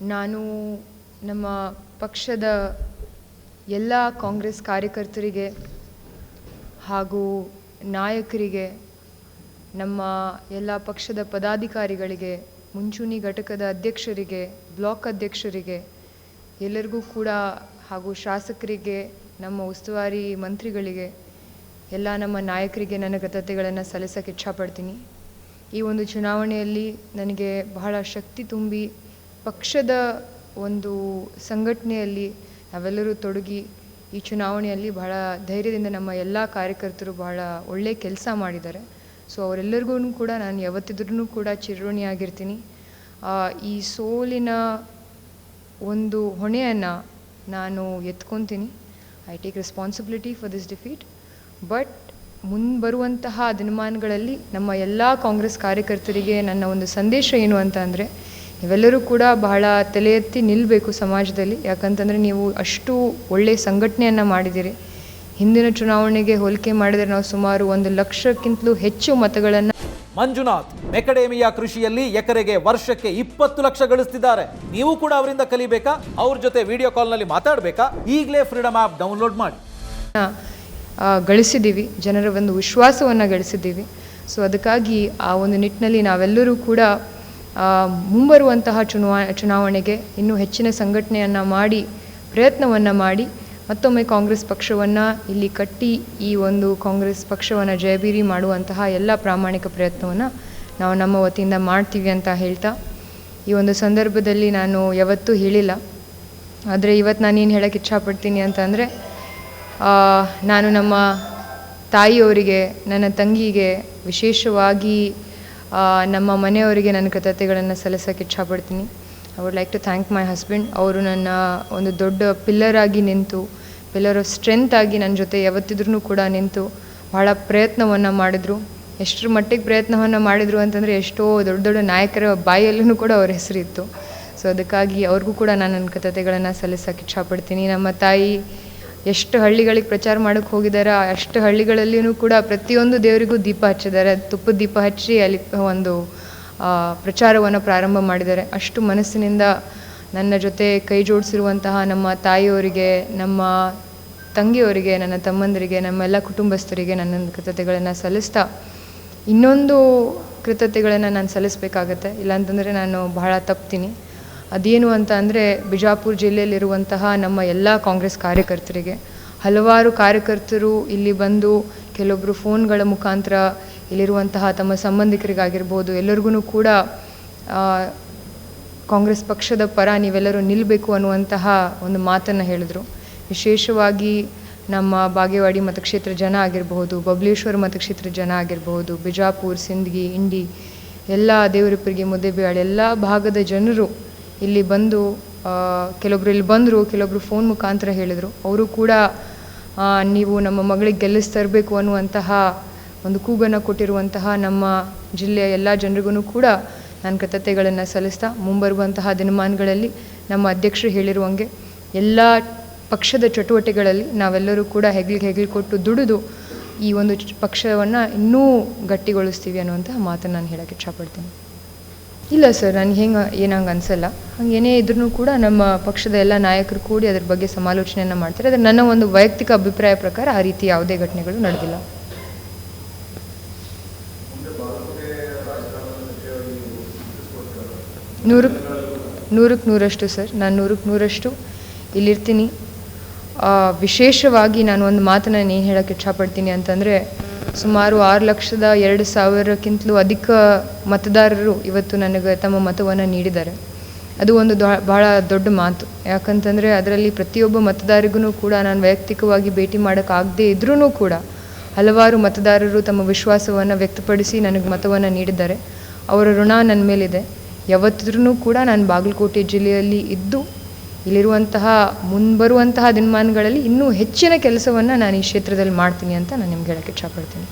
ನಾನು ನಮ್ಮ ಪಕ್ಷದ ಎಲ್ಲ ಕಾಂಗ್ರೆಸ್ ಕಾರ್ಯಕರ್ತರಿಗೆ ಹಾಗೂ ನಾಯಕರಿಗೆ, ನಮ್ಮ ಎಲ್ಲ ಪಕ್ಷದ ಪದಾಧಿಕಾರಿಗಳಿಗೆ, ಮುಂಚೂಣಿ ಘಟಕದ ಅಧ್ಯಕ್ಷರಿಗೆ, ಬ್ಲಾಕ್ ಅಧ್ಯಕ್ಷರಿಗೆ, ಎಲ್ಲರಿಗೂ ಕೂಡ ಹಾಗೂ ಶಾಸಕರಿಗೆ, ನಮ್ಮ ಉಸ್ತುವಾರಿ ಮಂತ್ರಿಗಳಿಗೆ, ಎಲ್ಲ ನಮ್ಮ ನಾಯಕರಿಗೆ ನನ್ನ ಕೃತಜ್ಞತೆಗಳನ್ನು ಸಲ್ಲಿಸೋಕ್ಕೆ ಇಚ್ಛಪಡ್ತೀನಿ. ಈ ಒಂದು ಚುನಾವಣೆಯಲ್ಲಿ ನನಗೆ ಬಹಳ ಶಕ್ತಿ ತುಂಬಿ ಪಕ್ಷದ ಒಂದು ಸಂಘಟನೆಯಲ್ಲಿ ನಾವೆಲ್ಲರೂ ತೊಡಗಿ ಈ ಚುನಾವಣೆಯಲ್ಲಿ ಬಹಳ ಧೈರ್ಯದಿಂದ ನಮ್ಮ ಎಲ್ಲ ಕಾರ್ಯಕರ್ತರು ಬಹಳ ಒಳ್ಳೆಯ ಕೆಲಸ ಮಾಡಿದ್ದಾರೆ. ಸೊ ಅವರೆಲ್ಲರಿಗೂ ಕೂಡ ನಾನು ಯಾವತ್ತಿದ್ರೂ ಕೂಡ ಚಿರಋಣಿಯಾಗಿರ್ತೀನಿ ಈ ಸೋಲಿನ ಒಂದು ಹೊಣೆಯನ್ನು ನಾನು ಎತ್ಕೊತೀನಿ. I take responsibility for this defeat but ಮುಂಬರುವಂತಹ ದಿನಮಾನಗಳಲ್ಲಿ ನಮ್ಮ ಎಲ್ಲ ಕಾಂಗ್ರೆಸ್ ಕಾರ್ಯಕರ್ತರಿಗೆ ನನ್ನ ಒಂದು ಸಂದೇಶ ಏನು ಅಂತ ಅಂದರೆ ನೀವೆಲ್ಲರೂ ಕೂಡ ಬಹಳ ತಲೆ ಎತ್ತಿ ನಿಲ್ಲಬೇಕು ಸಮಾಜದಲ್ಲಿ. ಯಾಕಂತಂದರೆ ನೀವು ಅಷ್ಟು ಒಳ್ಳೆಯ ಸಂಘಟನೆಯನ್ನು ಮಾಡಿದ್ದೀರಿ. ಹಿಂದಿನ ಚುನಾವಣೆಗೆ ಹೋಲಿಕೆ ಮಾಡಿದರೆ ನಾವು ಸುಮಾರು ಒಂದು ಲಕ್ಷಕ್ಕಿಂತಲೂ ಹೆಚ್ಚು ಮತಗಳನ್ನು ಮಂಜುನಾಥ್ ಮೆಕಡೇಮಿಯಾ ಕೃಷಿಯಲ್ಲಿ ಎಕರೆಗೆ ವರ್ಷಕ್ಕೆ ಇಪ್ಪತ್ತು ಲಕ್ಷ ಗಳಿಸ್ತಿದ್ದಾರೆ. ನೀವು ಕೂಡ ಅವರಿಂದ ಕಲಿಬೇಕಾ? ಅವ್ರ ಜೊತೆ ವಿಡಿಯೋ ಕಾಲ್ನಲ್ಲಿ ಮಾತಾಡಬೇಕಾ? ಈಗಲೇ ಫ್ರೀಡಮ್ ಆ್ಯಪ್ ಡೌನ್ಲೋಡ್ ಮಾಡಿ. ಗಳಿಸಿದ್ದೀವಿ. ಜನರ ಒಂದು ವಿಶ್ವಾಸವನ್ನು ಗಳಿಸಿದ್ದೀವಿ. ಸೊ ಅದಕ್ಕಾಗಿ ಆ ಒಂದು ನಿಟ್ಟಿನಲ್ಲಿ ನಾವೆಲ್ಲರೂ ಕೂಡ ಮುಂಬರುವಂತಹ ಚುನಾವ ಚುನಾವಣೆಗೆ ಇನ್ನೂ ಹೆಚ್ಚಿನ ಸಂಘಟನೆಯನ್ನು ಮಾಡಿ, ಪ್ರಯತ್ನವನ್ನು ಮಾಡಿ, ಮತ್ತೊಮ್ಮೆ ಕಾಂಗ್ರೆಸ್ ಪಕ್ಷವನ್ನು ಇಲ್ಲಿ ಕಟ್ಟಿ ಈ ಒಂದು ಕಾಂಗ್ರೆಸ್ ಪಕ್ಷವನ್ನು ಜಯಬೀರಿ ಮಾಡುವಂತಹ ಎಲ್ಲ ಪ್ರಾಮಾಣಿಕ ಪ್ರಯತ್ನವನ್ನು ನಾವು ನಮ್ಮ ವತಿಯಿಂದ ಮಾಡ್ತೀವಿ ಅಂತ ಹೇಳ್ತಾ, ಈ ಒಂದು ಸಂದರ್ಭದಲ್ಲಿ ನಾನು ಯಾವತ್ತೂ ಹೇಳಿಲ್ಲ. ಆದರೆ ಇವತ್ತು ನಾನು ಏನು ಹೇಳೋಕ್ಕೆ ಇಚ್ಛಪಡ್ತೀನಿ ಅಂತಂದರೆ ನಾನು ನಮ್ಮ ತಾಯಿಯವರಿಗೆ, ನನ್ನ ತಂಗಿಗೆ ವಿಶೇಷವಾಗಿ ನಮ್ಮ ಮನೆಯವರಿಗೆ ನನ್ನ ಕೃತಜ್ಞತೆಗಳನ್ನು ಸಲ್ಲಿಸೋಕ್ಕೆ ಇಚ್ಛಪಡ್ತೀನಿ. I would like to thank my husband ಅವರು ನನ್ನ ಒಂದು ದೊಡ್ಡ ಪಿಲ್ಲರ್ ಆಗಿ ನಿಂತು ಪಿಲ್ಲರ್ ಆಫ್ ಸ್ಟ್ರೆಂತ್ ಆಗಿ ನನ್ನ ಜೊತೆ ಯಾವತ್ತಿದ್ರೂ ಕೂಡ ನಿಂತು ಭಾಳ ಪ್ರಯತ್ನವನ್ನು ಮಾಡಿದರು. ಎಷ್ಟರ ಮಟ್ಟಿಗೆ ಪ್ರಯತ್ನವನ್ನು ಮಾಡಿದರು ಅಂತಂದರೆ ಎಷ್ಟೋ ದೊಡ್ಡ ದೊಡ್ಡ ನಾಯಕರ ಬಾಯಲ್ಲೂ ಕೂಡ ಅವ್ರ ಹೆಸರಿತ್ತು. ಸೊ ಅದಕ್ಕಾಗಿ ಅವ್ರಿಗೂ ಕೂಡ ನಾನು ನನ್ನ ಕೃತಜ್ಞತೆಗಳನ್ನು ಸಲ್ಲಿಸೋಕೆ ಇಚ್ಛಪಡ್ತೀನಿ. ನಮ್ಮ ತಾಯಿ ಎಷ್ಟು ಹಳ್ಳಿಗಳಿಗೆ ಪ್ರಚಾರ ಮಾಡೋಕ್ಕೆ ಹೋಗಿದ್ದಾರೆ ಅಷ್ಟು ಹಳ್ಳಿಗಳಲ್ಲಿಯೂ ಕೂಡ ಪ್ರತಿಯೊಂದು ದೇವರಿಗೂ ದೀಪ ಹಚ್ಚಿದ್ದಾರೆ. ತುಪ್ಪದ ದೀಪ ಹಚ್ಚಿ ಅಲ್ಲಿ ಒಂದು ಪ್ರಚಾರವನ್ನು ಪ್ರಾರಂಭ ಮಾಡಿದ್ದಾರೆ. ಅಷ್ಟು ಮನಸ್ಸಿನಿಂದ ನನ್ನ ಜೊತೆ ಕೈ ಜೋಡಿಸಿರುವಂತಹ ನಮ್ಮ ತಾಯಿಯವರಿಗೆ, ನಮ್ಮ ತಂಗಿಯವರಿಗೆ, ನನ್ನ ತಮ್ಮಂದರಿಗೆ, ನಮ್ಮೆಲ್ಲ ಕುಟುಂಬಸ್ಥರಿಗೆ ನನ್ನ ಕೃತಜ್ಞತೆಗಳನ್ನು ಸಲ್ಲಿಸ್ತಾ ಇನ್ನೊಂದು ಕೃತಜ್ಞತೆಗಳನ್ನು ನಾನು ಸಲ್ಲಿಸಬೇಕಾಗತ್ತೆ. ಇಲ್ಲಾಂತಂದರೆ ನಾನು ಬಹಳ ತಪ್ತೀನಿ. ಅದೇನು ಅಂತ ಅಂದರೆ ಬಿಜಾಪುರ ಜಿಲ್ಲೆಯಲ್ಲಿರುವಂತಹ ನಮ್ಮ ಎಲ್ಲ ಕಾಂಗ್ರೆಸ್ ಕಾರ್ಯಕರ್ತರಿಗೆ. ಹಲವಾರು ಕಾರ್ಯಕರ್ತರು ಇಲ್ಲಿ ಬಂದು ಕೆಲವೊಬ್ಬರು ಫೋನ್ಗಳ ಮುಖಾಂತರ ಇಲ್ಲಿರುವಂತಹ ತಮ್ಮ ಸಂಬಂಧಿಕರಿಗಾಗಿರ್ಬೋದು, ಎಲ್ಲರಿಗೂ ಕೂಡ ಕಾಂಗ್ರೆಸ್ ಪಕ್ಷದ ಪರ ನೀವೆಲ್ಲರೂ ನಿಲ್ಲಬೇಕು ಅನ್ನುವಂತಹ ಒಂದು ಮಾತನ್ನು ಹೇಳಿದರು. ವಿಶೇಷವಾಗಿ ನಮ್ಮ ಬಾಗೇವಾಡಿ ಮತಕ್ಷೇತ್ರ ಜನ ಆಗಿರಬಹುದು, ಬಬ್ಲೇಶ್ವರ ಮತಕ್ಷೇತ್ರ ಜನ ಆಗಿರಬಹುದು, ಬಿಜಾಪುರ್, ಸಿಂದಗಿ, ಇಂಡಿ, ಎಲ್ಲ ದೇವರಪ್ಪರಿಗೆ ಮುದ್ದೆಬೇಳೆ ಎಲ್ಲ ಭಾಗದ ಜನರು ಇಲ್ಲಿ ಬಂದು ಕೆಲವೊಬ್ರು ಇಲ್ಲಿ ಬಂದರು ಕೆಲವೊಬ್ರು ಫೋನ್ ಮುಖಾಂತರ ಹೇಳಿದರು. ಅವರು ಕೂಡ ನೀವು ನಮ್ಮ ಮಗಳಿಗೆ ಗೆಲ್ಲಿಸ್ ತರಬೇಕು ಅನ್ನುವಂತಹ ಒಂದು ಕೂಗನ್ನು ಕೊಟ್ಟಿರುವಂತಹ ನಮ್ಮ ಜಿಲ್ಲೆಯ ಎಲ್ಲ ಜನರಿಗೂ ಕೂಡ ನಾನು ಕೃತಜ್ಞತೆಗಳನ್ನು ಸಲ್ಲಿಸ್ತಾ, ಮುಂಬರುವಂತಹ ದಿನಮಾನಗಳಲ್ಲಿ ನಮ್ಮ ಅಧ್ಯಕ್ಷರು ಹೇಳಿರುವಂಗೆ ಎಲ್ಲ ಪಕ್ಷದ ಚಟುವಟಿಕೆಗಳಲ್ಲಿ ನಾವೆಲ್ಲರೂ ಕೂಡ ಹೆಗ್ಲಿಗೆ ಹೆಗ್ಲಿಗೆ ಕೊಟ್ಟು ದುಡಿದು ಈ ಒಂದು ಪಕ್ಷವನ್ನು ಇನ್ನೂ ಗಟ್ಟಿಗೊಳಿಸ್ತೀವಿ ಅನ್ನುವಂತಹ ಮಾತನ್ನು ನಾನು ಹೇಳೋಕ್ಕೆ ಇಷ್ಟಪಡ್ತೀನಿ ಇಲ್ಲ ಸರ್, ನನಗೆ ಹೆಂಗೆ ಅನಿಸಲ್ಲ ಹಂಗೆ ಏನೇ ಇದ್ರೂ ಕೂಡ ನಮ್ಮ ಪಕ್ಷದ ಎಲ್ಲ ನಾಯಕರು ಕೂಡಿ ಅದ್ರ ಬಗ್ಗೆ ಸಮಾಲೋಚನೆಯನ್ನು ಮಾಡ್ತಾರೆ. ಆದರೆ ನನ್ನ ಒಂದು ವೈಯಕ್ತಿಕ ಅಭಿಪ್ರಾಯ ಪ್ರಕಾರ ಆ ರೀತಿ ಯಾವುದೇ ಘಟನೆಗಳು ನಡೆದಿಲ್ಲ. ನೂರಕ್ಕೆ ನೂರಕ್ಕೆ ನೂರಷ್ಟು ಸರ್. ನಾನು ನೂರಕ್ಕೆ ನೂರಷ್ಟು ಇಲ್ಲಿರ್ತೀನಿ. ವಿಶೇಷವಾಗಿ ನಾನು ಒಂದು ಮಾತನ್ನು ಏನು ಹೇಳೋಕ್ಕೆ ಇಷ್ಟಪಡ್ತೀನಿ ಅಂತಂದರೆ ಸುಮಾರು ಆರು ಲಕ್ಷದ ಎರಡು ಸಾವಿರಕ್ಕಿಂತಲೂ ಅಧಿಕ ಮತದಾರರು ಇವತ್ತು ನನಗೆ ತಮ್ಮ ಮತವನ್ನು ನೀಡಿದ್ದಾರೆ. ಅದು ಒಂದು ಬಹಳ ದೊಡ್ಡ ಮಾತು. ಯಾಕಂತಂದರೆ ಅದರಲ್ಲಿ ಪ್ರತಿಯೊಬ್ಬ ಮತದಾರಿಗೂ ಕೂಡ ನಾನು ವೈಯಕ್ತಿಕವಾಗಿ ಭೇಟಿ ಮಾಡೋಕ್ಕಾಗದೇ ಇದ್ರೂ ಕೂಡ ಹಲವಾರು ಮತದಾರರು ತಮ್ಮ ವಿಶ್ವಾಸವನ್ನು ವ್ಯಕ್ತಪಡಿಸಿ ನನಗೆ ಮತವನ್ನು ನೀಡಿದ್ದಾರೆ. ಅವರ ಋಣ ನನ್ನ ಮೇಲಿದೆ. ಯಾವತ್ತಿದ್ರೂ ಕೂಡ ನಾನು ಬಾಗಲಕೋಟೆ ಜಿಲ್ಲೆಯಲ್ಲಿ ಇದ್ದು ಇಲ್ಲಿರುವಂತಹ ಮುಂಬರುವಂತಹ ದಿನಮಾನಗಳಲ್ಲಿ ಇನ್ನೂ ಹೆಚ್ಚಿನ ಕೆಲಸವನ್ನು ನಾನು ಈ ಕ್ಷೇತ್ರದಲ್ಲಿ ಮಾಡ್ತೀನಿ ಅಂತ ನಾನು ನಿಮ್ಗೆ ಹೇಳೋಕ್ಕೆ ಇಷ್ಟಪಡ್ತೀನಿ